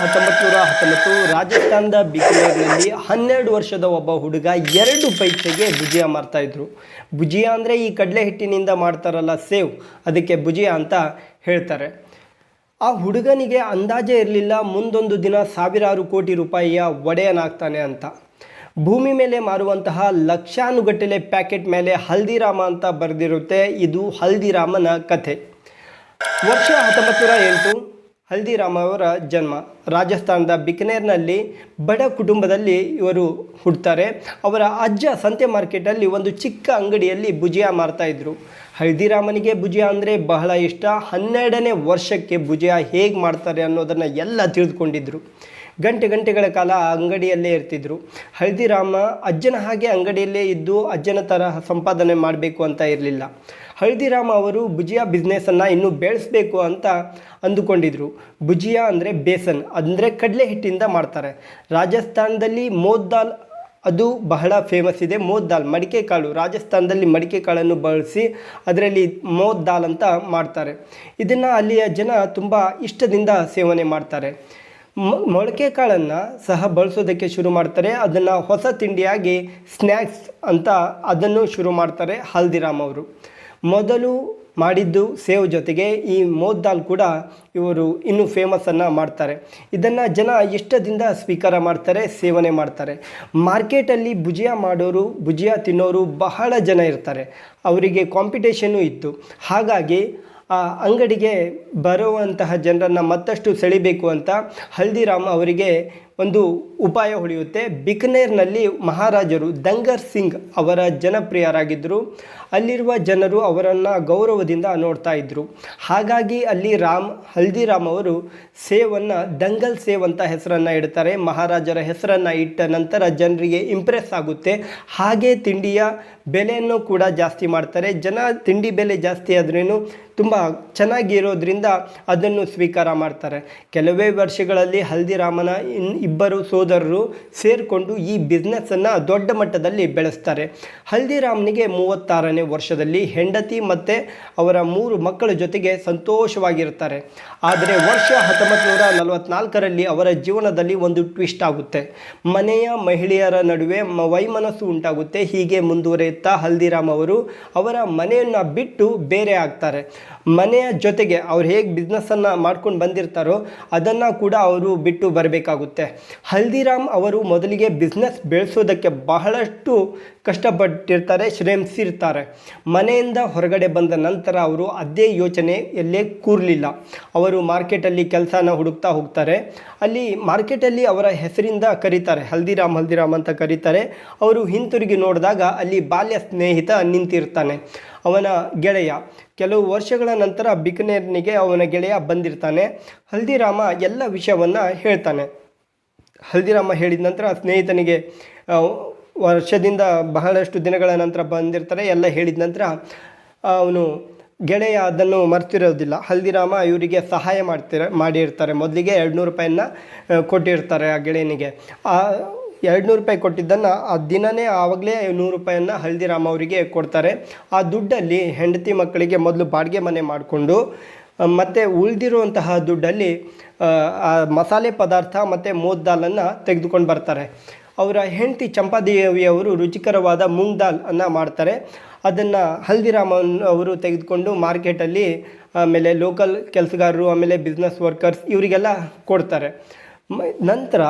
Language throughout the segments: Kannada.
ಹತ್ತೊಂಬತ್ತು ನೂರ ಹತ್ತೊಂಬತ್ತು ರಾಜಸ್ಥಾನದ ಬಿಕನೇರ್ನಲ್ಲಿ ಹನ್ನೆರಡು ವರ್ಷದ ಒಬ್ಬ ಹುಡುಗ ಎರಡು ಪೈಸೆಗೆ ಭುಜಿಯಾ ಮಾರ್ತಾ ಇದ್ರು. ಭುಜಿಯಾ ಅಂದರೆ ಈ ಕಡಲೆ ಹಿಟ್ಟಿನಿಂದ ಮಾಡ್ತಾರಲ್ಲ ಸೇವ್, ಅದಕ್ಕೆ ಭುಜಿಯಾ ಅಂತ ಹೇಳ್ತಾರೆ. ಆ ಹುಡುಗನಿಗೆ ಅಂದಾಜೇ ಇರಲಿಲ್ಲ, ಮುಂದೊಂದು ದಿನ ಸಾವಿರಾರು ಕೋಟಿ ರೂಪಾಯಿಯ ಒಡೆಯನಾಗ್ತಾನೆ ಅಂತ. ಭೂಮಿ ಮೇಲೆ ಮಾರುವಂತಹ ಲಕ್ಷಾನುಗಟ್ಟಲೆ ಪ್ಯಾಕೆಟ್ ಮೇಲೆ ಹಲ್ದಿರಾಮ ಅಂತ ಬರೆದಿರುತ್ತೆ, ಇದು ಹಲ್ದಿರಾಮನ ಕಥೆ. ವರ್ಷ ಹತ್ತೊಂಬತ್ತು ನೂರ ಎಂಟು ಹಲ್ದಿರಾಮ್ ಅವರ ಜನ್ಮ. ರಾಜಸ್ಥಾನದ ಬಿಕನೇರ್ನಲ್ಲಿ ಬಡ ಕುಟುಂಬದಲ್ಲಿ ಇವರು ಹುಡ್ತಾರೆ. ಅವರ ಅಜ್ಜ ಸಂತೆ ಮಾರ್ಕೆಟಲ್ಲಿ ಒಂದು ಚಿಕ್ಕ ಅಂಗಡಿಯಲ್ಲಿ ಭುಜಿಯಾ ಮಾರ್ತಾ ಇದ್ರು. ಹಲ್ದಿರಾಮನಿಗೆ ಭುಜಿಯಾ ಅಂದರೆ ಬಹಳ ಇಷ್ಟ. ಹನ್ನೆರಡನೇ ವರ್ಷಕ್ಕೆ ಭುಜಿಯಾ ಹೇಗೆ ಮಾಡ್ತಾರೆ ಅನ್ನೋದನ್ನು ಎಲ್ಲ ತಿಳಿದುಕೊಂಡಿದ್ರು. ಗಂಟೆ ಗಂಟೆಗಳ ಕಾಲ ಆ ಅಂಗಡಿಯಲ್ಲೇ ಇರ್ತಿದ್ರು. ಹಲ್ದಿರಾಮ ಅಜ್ಜನ ಹಾಗೆ ಅಂಗಡಿಯಲ್ಲೇ ಇದ್ದು ಅಜ್ಜನ ತರಹ ಸಂಪಾದನೆ ಮಾಡಬೇಕು ಅಂತ ಇರಲಿಲ್ಲ. ಹಲ್ದಿರಾಮ್ ಅವರು ಭುಜಿಯಾ ಬಿಸ್ನೆಸ್ಸನ್ನು ಇನ್ನೂ ಬೆಳೆಸಬೇಕು ಅಂತ ಅಂದುಕೊಂಡಿದ್ರು. ಭುಜಿಯಾ ಅಂದರೆ ಬೇಸನ್, ಅಂದರೆ ಕಡಲೆ ಹಿಟ್ಟಿಂದ ಮಾಡ್ತಾರೆ. ರಾಜಸ್ಥಾನದಲ್ಲಿ ಮೋದ್ ದಾಲ್ ಅದು ಬಹಳ ಫೇಮಸ್ ಇದೆ. ಮೋದ್ ದಾಲ್, ಮಡಿಕೆ ಕಾಳು, ರಾಜಸ್ಥಾನದಲ್ಲಿ ಮಡಿಕೆ ಕಾಳನ್ನು ಬಳಸಿ ಅದರಲ್ಲಿ ಮೋದ್ ದಾಲ್ ಅಂತ ಮಾಡ್ತಾರೆ. ಇದನ್ನು ಅಲ್ಲಿಯ ಜನ ತುಂಬ ಇಷ್ಟದಿಂದ ಸೇವನೆ ಮಾಡ್ತಾರೆ. ಮೊಳಕೆ ಕಾಳನ್ನು ಸಹ ಬಳಸೋದಕ್ಕೆ ಶುರು ಮಾಡ್ತಾರೆ. ಅದನ್ನು ಹೊಸ ತಿಂಡಿಯಾಗಿ ಸ್ನ್ಯಾಕ್ಸ್ ಅಂತ ಅದನ್ನು ಶುರು ಮಾಡ್ತಾರೆ ಹಲ್ದಿರಾಮ್ ಅವರು. ಮೊದಲು ಮಾಡಿದ್ದು ಸೇವ್ ಜೊತೆಗೆ ಈ ಮೋದ್ ದಾಲ್ ಕೂಡ ಇವರು ಇನ್ನೂ ಫೇಮಸ್ಸನ್ನು ಮಾಡ್ತಾರೆ. ಇದನ್ನು ಜನ ಇಷ್ಟದಿಂದ ಸ್ವೀಕಾರ ಮಾಡ್ತಾರೆ, ಸೇವನೆ ಮಾಡ್ತಾರೆ. ಮಾರ್ಕೆಟಲ್ಲಿ ಭುಜಿಯಾ ಮಾಡೋರು, ಭುಜಿಯಾ ತಿನ್ನೋರು ಬಹಳ ಜನ ಇರ್ತಾರೆ. ಅವರಿಗೆ ಕಾಂಪಿಟೇಷನ್ನು ಇತ್ತು. ಹಾಗಾಗಿ ಆ ಅಂಗಡಿಗೆ ಬರುವಂತಹ ಜನರನ್ನು ಮತ್ತಷ್ಟು ಸೆಳಿಬೇಕು ಅಂತ ಹಲ್ದಿರಾಮ್ ಅವರಿಗೆ ಒಂದು ಉಪಾಯ ಉಳಿಯುತ್ತೆ. ಬಿಕನೇರ್ನಲ್ಲಿ ಮಹಾರಾಜರು ದಂಗರ್ ಸಿಂಗ್ ಅವರ ಜನಪ್ರಿಯರಾಗಿದ್ದರು. ಅಲ್ಲಿರುವ ಜನರು ಅವರನ್ನು ಗೌರವದಿಂದ ನೋಡ್ತಾ ಇದ್ದರು ಹಾಗಾಗಿ ಅಲ್ಲಿ ರಾಮ್, ಹಲ್ದಿರಾಮ್ ಅವರು ಸೇವನ್ನು, ದಂಗಲ್ ಸೇವ್ ಅಂತ ಹೆಸರನ್ನು ಇಡ್ತಾರೆ. ಮಹಾರಾಜರ ಹೆಸರನ್ನು ಇಟ್ಟ ನಂತರ ಜನರಿಗೆ ಇಂಪ್ರೆಸ್ ಆಗುತ್ತೆ. ಹಾಗೆ ತಿಂಡಿಯ ಬೆಲೆಯನ್ನು ಕೂಡ ಜಾಸ್ತಿ ಮಾಡ್ತಾರೆ. ಜನ ತಿಂಡಿ ಬೆಲೆ ಜಾಸ್ತಿ ಆದ್ರೇನು ತುಂಬ ಚೆನ್ನಾಗಿರೋದ್ರಿಂದ ಅದನ್ನು ಸ್ವೀಕಾರ ಮಾಡ್ತಾರೆ. ಕೆಲವೇ ವರ್ಷಗಳಲ್ಲಿ ಹಲ್ದಿರಾಮನ ಇನ್ ಇಬ್ಬರು ಸೋದರರು ಸೇರಿಕೊಂಡು ಈ ಬಿಸ್ನೆಸ್ಸನ್ನು ದೊಡ್ಡ ಮಟ್ಟದಲ್ಲಿ ಬೆಳೆಸ್ತಾರೆ. ಹಲ್ದಿರಾಮ್ನಿಗೆ ಮೂವತ್ತಾರನೇ ವರ್ಷದಲ್ಲಿ ಹೆಂಡತಿ ಮತ್ತು ಅವರ ಮೂರು ಮಕ್ಕಳ ಜೊತೆಗೆ ಸಂತೋಷವಾಗಿರ್ತಾರೆ ಆದರೆ ವರ್ಷ ಹತ್ತೊಂಬತ್ತು ನೂರ ನಲವತ್ನಾಲ್ಕರಲ್ಲಿ ಅವರ ಜೀವನದಲ್ಲಿ ಒಂದು ಟ್ವಿಸ್ಟ್ ಆಗುತ್ತೆ. ಮನೆಯ ಮಹಿಳೆಯರ ನಡುವೆ ವೈಮನಸ್ಸು ಉಂಟಾಗುತ್ತೆ. ಹೀಗೆ ಮುಂದುವರಿಯುತ್ತಾ ಹಲ್ದಿರಾಮ್ ಅವರು ಅವರ ಮನೆಯನ್ನು ಬಿಟ್ಟು ಬೇರೆ ಆಗ್ತಾರೆ. ಮನೆಯ ಜೊತೆಗೆ ಅವ್ರು ಹೇಗೆ ಬಿಸ್ನೆಸ್ಸನ್ನು ಮಾಡ್ಕೊಂಡು ಬಂದಿರ್ತಾರೋ ಅದನ್ನು ಕೂಡ ಅವರು ಬಿಟ್ಟು ಬರಬೇಕಾಗುತ್ತೆ. ಹಲ್ದಿರಾಮ್ ಅವರು ಮೊದಲಿಗೆ ಬಿಸ್ನೆಸ್ ಬೆಳೆಸೋದಕ್ಕೆ ಬಹಳಷ್ಟು ಕಷ್ಟಪಟ್ಟಿರ್ತಾರೆ, ಶ್ರಮಿಸಿರ್ತಾರೆ. ಮನೆಯಿಂದ ಹೊರಗಡೆ ಬಂದ ನಂತರ ಅವರು ಅದೇ ಯೋಚನೆಯಲ್ಲೇ ಕೂರಲಿಲ್ಲ. ಅವರು ಮಾರ್ಕೆಟಲ್ಲಿ ಕೆಲಸನ ಹುಡುಕ್ತಾ ಹೋಗ್ತಾರೆ. ಅಲ್ಲಿ ಮಾರ್ಕೆಟಲ್ಲಿ ಅವರ ಹೆಸರಿಂದ ಕರೀತಾರೆ, ಹಲ್ದಿರಾಮ್ ಹಲ್ದಿರಾಮ್ ಅಂತ ಕರೀತಾರೆ. ಅವರು ಹಿಂತಿರುಗಿ ನೋಡಿದಾಗ ಅಲ್ಲಿ ಬಾಲ್ಯ ಸ್ನೇಹಿತ ನಿಂತಿರ್ತಾನೆ, ಅವನ ಗೆಳೆಯ. ಕೆಲವು ವರ್ಷಗಳ ನಂತರ ಬಿಕನೇರ್ನಿಗೆ ಅವನ ಗೆಳೆಯ ಬಂದಿರ್ತಾನೆ. ಹಲ್ದಿರಾಮ ಎಲ್ಲ ವಿಷಯವನ್ನು ಹೇಳ್ತಾನೆ. ಹಲ್ದಿರಾಮ ಹೇಳಿದ ನಂತರ ಸ್ನೇಹಿತನಿಗೆ ವರ್ಷದಿಂದ ಬಹಳಷ್ಟು ದಿನಗಳ ನಂತರ ಬಂದಿರ್ತಾರೆ. ಎಲ್ಲ ಹೇಳಿದ ನಂತರ ಅವನು ಗೆಳೆಯ ಅದನ್ನು ಮರ್ತಿರೋದಿಲ್ಲ. ಹಲ್ದಿರಾಮ ಇವರಿಗೆ ಸಹಾಯ ಮಾಡ್ತಿರ, ಮಾಡಿರ್ತಾರೆ. ಮೊದಲಿಗೆ ಎರಡು ನೂರು ಕೊಟ್ಟಿರ್ತಾರೆ ಆ ಗೆಳೆಯನಿಗೆ. ಆ ಎರಡು ನೂರು ರೂಪಾಯಿ ಕೊಟ್ಟಿದ್ದನ್ನು ಆ ದಿನವೇ ಆವಾಗಲೇ ನೂರು ರೂಪಾಯಿಯನ್ನು ಹಲ್ದಿರಾಮ ಅವರಿಗೆ ಕೊಡ್ತಾರೆ. ಆ ದುಡ್ಡಲ್ಲಿ ಹೆಂಡತಿ ಮಕ್ಕಳಿಗೆ ಮೊದಲು ಬಾಡಿಗೆ ಮನೆ ಮಾಡಿಕೊಂಡು ಮತ್ತು ಉಳಿದಿರುವಂತಹ ದುಡ್ಡಲ್ಲಿ ಆ, ಮಸಾಲೆ ಪದಾರ್ಥ ಮತ್ತು ಮೋದ್ ದಾಲನ್ನು ತೆಗೆದುಕೊಂಡು ಬರ್ತಾರೆ. ಅವರ ಹೆಂಡತಿ ಚಂಪಾದೇವಿಯವರು ರುಚಿಕರವಾದ ಮೂಂಗ್ ದಾಲ್ ಅನ್ನು ಮಾಡ್ತಾರೆ. ಅದನ್ನು ಹಲ್ದಿರಾಮನ್ ಅವರು ತೆಗೆದುಕೊಂಡು ಮಾರ್ಕೆಟಲ್ಲಿ ಆಮೇಲೆ ಲೋಕಲ್ ಕೆಲಸಗಾರರು ಆಮೇಲೆ ಬಿಸ್ನೆಸ್ ವರ್ಕರ್ಸ್ ಇವರಿಗೆಲ್ಲ ಕೊಡ್ತಾರೆ. ನಂತರ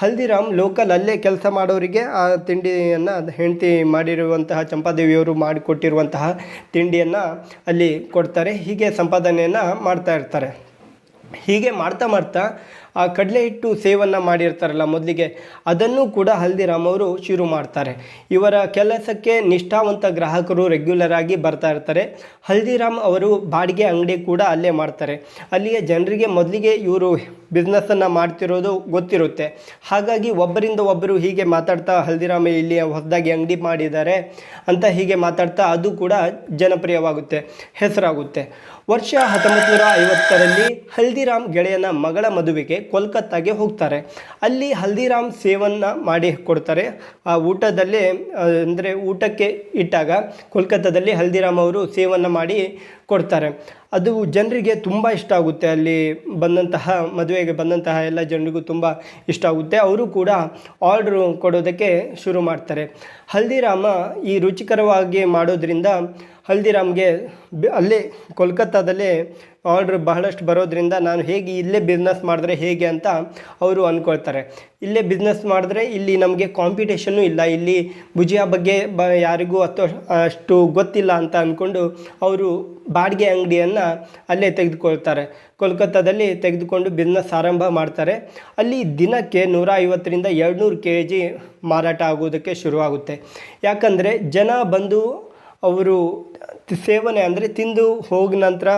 ಹಲ್ದಿರಾಮ್ ಲೋಕಲ್ ಅಲ್ಲೇ ಕೆಲಸ ಮಾಡೋರಿಗೆ ಆ ತಿಂಡಿಯನ್ನು ಹೆಂಡತಿ ಮಾಡಿರುವಂತಹ ಚಂಪಾದೇವಿಯವರು ಮಾಡಿಕೊಟ್ಟಿರುವಂತಹ ತಿಂಡಿಯನ್ನು ಅಲ್ಲಿ ಕೊಡ್ತಾರೆ. ಹೀಗೆ ಸಂಪಾದನೆಯನ್ನು ಮಾಡ್ತಾ ಇರ್ತಾರೆ. ಹೀಗೆ ಮಾಡ್ತಾ ಮಾಡ್ತಾ ಆ ಕಡಲೆ ಹಿಟ್ಟು ಸೇವನ್ನು ಮಾಡಿರ್ತಾರಲ್ಲ ಮೊದಲಿಗೆ, ಅದನ್ನು ಕೂಡ ಹಲ್ದಿರಾಮ್ ಅವರು ಶುರು ಮಾಡ್ತಾರೆ. ಇವರ ಕೆಲಸಕ್ಕೆ ನಿಷ್ಠಾವಂತ ಗ್ರಾಹಕರು ರೆಗ್ಯುಲರ್ ಆಗಿ ಬರ್ತಾ ಇರ್ತಾರೆ. ಹಲ್ದಿರಾಮ್ ಅವರು ಬಾಡಿಗೆ ಅಂಗಡಿ ಕೂಡ ಅಲ್ಲೇ ಮಾಡ್ತಾರೆ. ಅಲ್ಲಿಯ ಜನರಿಗೆ ಮೊದಲಿಗೆ ಇವರು ಬಿಸ್ನೆಸ್ಸನ್ನು ಮಾಡ್ತಿರೋದು ಗೊತ್ತಿರುತ್ತೆ. ಹಾಗಾಗಿ ಒಬ್ಬರಿಂದ ಒಬ್ಬರು ಹೀಗೆ ಮಾತಾಡ್ತಾ ಹಲ್ದಿರಾಮ್ ಇಲ್ಲಿ ಹೊಸದಾಗಿ ಅಂಗಡಿ ಮಾಡಿದ್ದಾರೆ ಅಂತ ಹೀಗೆ ಮಾತಾಡ್ತಾ ಅದು ಕೂಡ ಜನಪ್ರಿಯವಾಗುತ್ತೆ, ಹೆಸರಾಗುತ್ತೆ. ವರ್ಷ ಹತ್ತೊಂಬತ್ತು ನೂರ ಐವತ್ತರಲ್ಲಿ ಹಲ್ದಿರಾಮ್ ಗೆಳೆಯನ ಮಗಳ ಮದುವೆಗೆ ಕೋಲ್ಕತ್ತಾಗೆ ಹೋಗ್ತಾರೆ. ಅಲ್ಲಿ ಹಲ್ದಿರಾಮ್ ಸೇವನ್ನು ಮಾಡಿ ಕೊಡ್ತಾರೆ. ಆ ಊಟದಲ್ಲೇ ಅಂದರೆ ಊಟಕ್ಕೆ ಇಟ್ಟಾಗ ಕೋಲ್ಕತ್ತಾದಲ್ಲಿ ಹಲ್ದಿರಾಮ್ ಅವರು ಸೇವನ್ನು ಮಾಡಿ ಕೊಡ್ತಾರೆ. ಅದು ಜನರಿಗೆ ತುಂಬ ಇಷ್ಟ ಆಗುತ್ತೆ. ಅಲ್ಲಿ ಬಂದಂತಹ, ಮದುವೆಗೆ ಬಂದಂತಹ ಎಲ್ಲ ಜನರಿಗೂ ತುಂಬ ಇಷ್ಟ ಆಗುತ್ತೆ. ಅವರು ಕೂಡ ಆರ್ಡ್ರು ಕೊಡೋದಕ್ಕೆ ಶುರು ಮಾಡ್ತಾರೆ. ಹಲ್ದಿರಾಮ ಈ ರುಚಿಕರವಾಗಿ ಮಾಡೋದ್ರಿಂದ ಹಲ್ದಿರಾಮ್ಗೆ ಅಲ್ಲೇ ಕೋಲ್ಕತ್ತಾದಲ್ಲಿ ಆರ್ಡ್ರ್ ಬಹಳಷ್ಟು ಬರೋದ್ರಿಂದ ನಾನು ಹೇಗೆ ಇಲ್ಲೇ ಬಿಸ್ನೆಸ್ ಮಾಡಿದ್ರೆ ಹೇಗೆ ಅಂತ ಅವರು ಅಂದ್ಕೊಳ್ತಾರೆ. ಇಲ್ಲೇ ಬಿಸ್ನೆಸ್ ಮಾಡಿದ್ರೆ ಇಲ್ಲಿ ನಮಗೆ ಕಾಂಪಿಟೇಷನ್ನು ಇಲ್ಲ. ಇಲ್ಲಿ ಭುಜಿಯಾ ಬಗ್ಗೆ ಬ ಯಾರಿಗೂ ಅಷ್ಟು ಅಷ್ಟು ಗೊತ್ತಿಲ್ಲ ಅಂತ ಅಂದ್ಕೊಂಡು ಅವರು ಬಾಡಿಗೆ ಅಂಗಡಿಯನ್ನು ಅಲ್ಲೇ ತೆಗೆದುಕೊಳ್ತಾರೆ. ಕೋಲ್ಕತ್ತಾದಲ್ಲಿ ತೆಗೆದುಕೊಂಡು ಬಿಸ್ನೆಸ್ ಆರಂಭ ಮಾಡ್ತಾರೆ. ಅಲ್ಲಿ ದಿನಕ್ಕೆ ನೂರ ಐವತ್ತರಿಂದ ಎರಡುನೂರು ಕೆ ಜಿ ಮಾರಾಟ ಆಗೋದಕ್ಕೆ ಶುರುವಾಗುತ್ತೆ. ಯಾಕಂದರೆ ಜನ ಬಂದು ಅವರು ಸೇವನೆ ಅಂದರೆ ತಿಂದು ಹೋದ ನಂತರ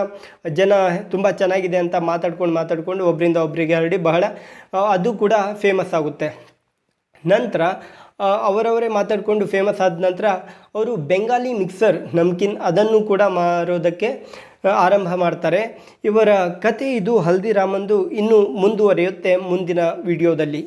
ಜನ ತುಂಬ ಚೆನ್ನಾಗಿದೆ ಅಂತ ಮಾತಾಡ್ಕೊಂಡು ಮಾತಾಡ್ಕೊಂಡು ಒಬ್ಬರಿಂದ ಒಬ್ಬರಿಗೆ ಹರಡಿ ಬಹಳ ಅದು ಕೂಡ ಫೇಮಸ್ ಆಗುತ್ತೆ. ನಂತರ ಅವರವರೇ ಮಾತಾಡಿಕೊಂಡು ಫೇಮಸ್ ಆದ ನಂತರ ಅವರು ಬೆಂಗಾಲಿ ಮಿಕ್ಸರ್ ನಮ್ಕಿನ್ ಅದನ್ನು ಕೂಡ ಮಾರೋದಕ್ಕೆ ಆರಂಭ ಮಾಡ್ತಾರೆ. ಇವರ ಕತೆ ಇದು ಹಲ್ದಿರಾಮಂದು ಇನ್ನೂ ಮುಂದುವರಿಯುತ್ತೆ ಮುಂದಿನ ವಿಡಿಯೋದಲ್ಲಿ